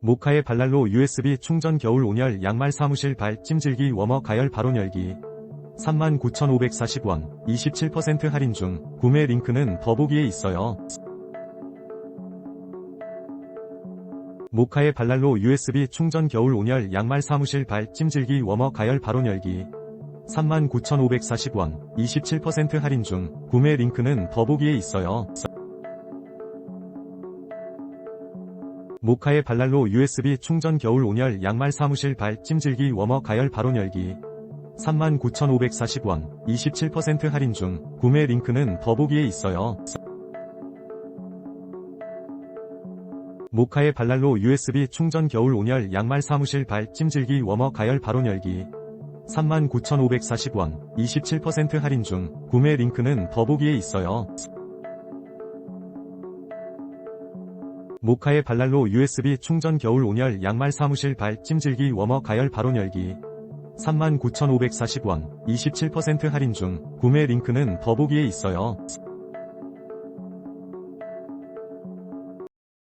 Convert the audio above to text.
모카의 발랄로 USB 충전 겨울 온열 양말 사무실 발 찜질기 워머 가열 바로 열기 39,540원 27% 할인 중 구매 링크는 더보기에 있어요. 모카의 발랄로 USB 충전 겨울 온열 양말 사무실 발 찜질기 워머 가열 바로 열기 39,540원 27% 할인 중 구매 링크는 더보기에 있어요. 모카의 발랄로 USB 충전 겨울 온열 양말 사무실 발 찜질기 워머 가열 바로 열기 39,540원 27% 할인 중 구매 링크는 더보기에 있어요. 모카의 발랄로 USB 충전 겨울 온열 양말 사무실 발 찜질기 워머 가열 바로 열기 39,540원 27% 할인 중 구매 링크는 더보기에 있어요. 모카의 발랄로 USB 충전 겨울 온열 양말 사무실 발 찜질기 워머 가열 바로 열기 39,540원 27% 할인 중 구매 링크는 더보기에 있어요.